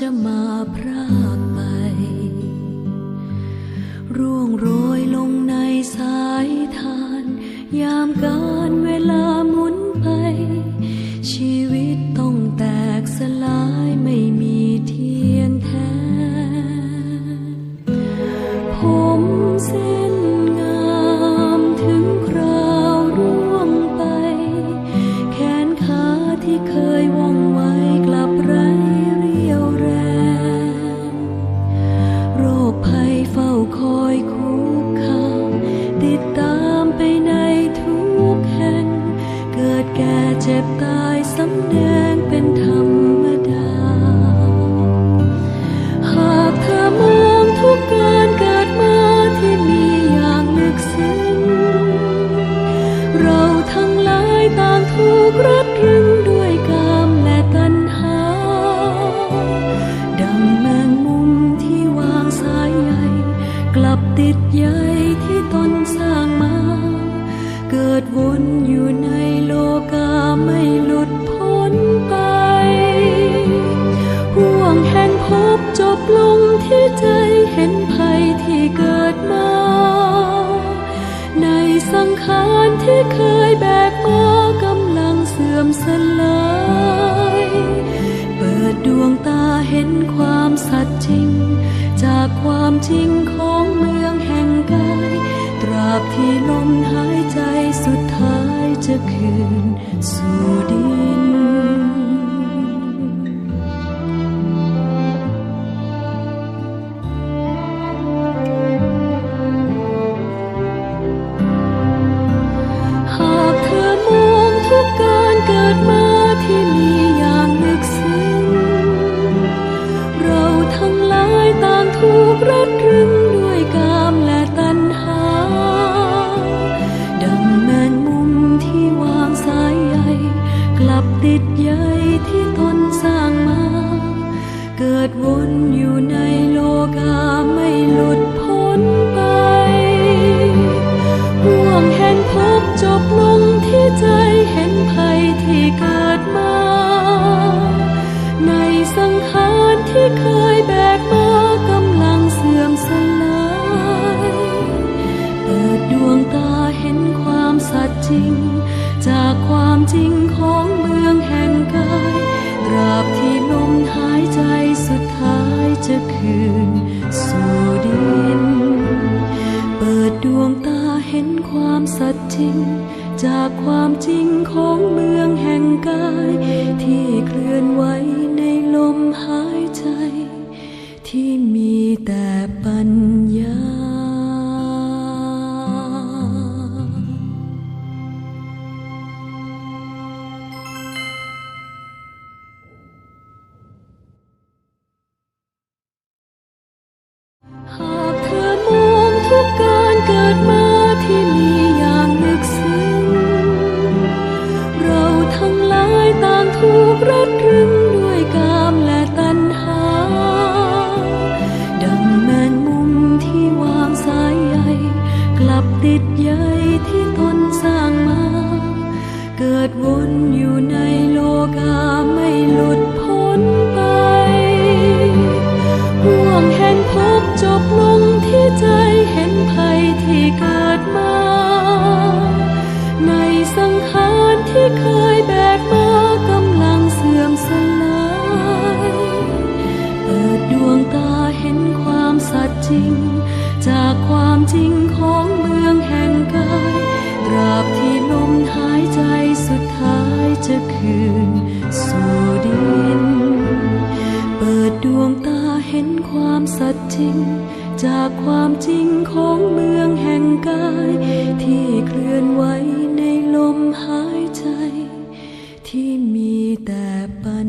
จะมาพรากไป ร่วงโรยลงในสายทาน ยามกา เจ็บตายสำแดงเป็นธรรมดา หากเธอมองทุกการเกิดมาที่มีอย่างลึกซึ้ง เราทั้งหลายต่างถูกรัดรึงด้วยกามและตัณหา ดังแมงมุมที่วางสายใยกลับติดใยที่ตนสร้างมา เกิดวนอยู่ใน ไม่หลุดพ้นไป ห่วงแห่งพบจบลงที่ใจเห็นภัยที่เกิดมา ในสังขารที่เคยแบกมากำลังเสื่อมสลาย เปิดดวงตาเห็นความสัตย์จริง จากความจริงของเมืองแห่งกาย ตราบที่ลมหายใจสุดท้าย จะคืนสู่ดิน ดวนอยู่ในโลกาไม่หลุดพ้นไปห่วงแห่งพบจบลงที่ใจ สัจจริง จากความจริงของเมืองแห่งกาย ที่เคลื่อนไหวในลมหายใจ ที่มีแต่ปัญ วนอยู่ใน ความสัตย์จริง จากความจริงของเมืองแห่งกาย ที่เคลื่อนไหวในลมหายใจ ที่มีแต่ปัญ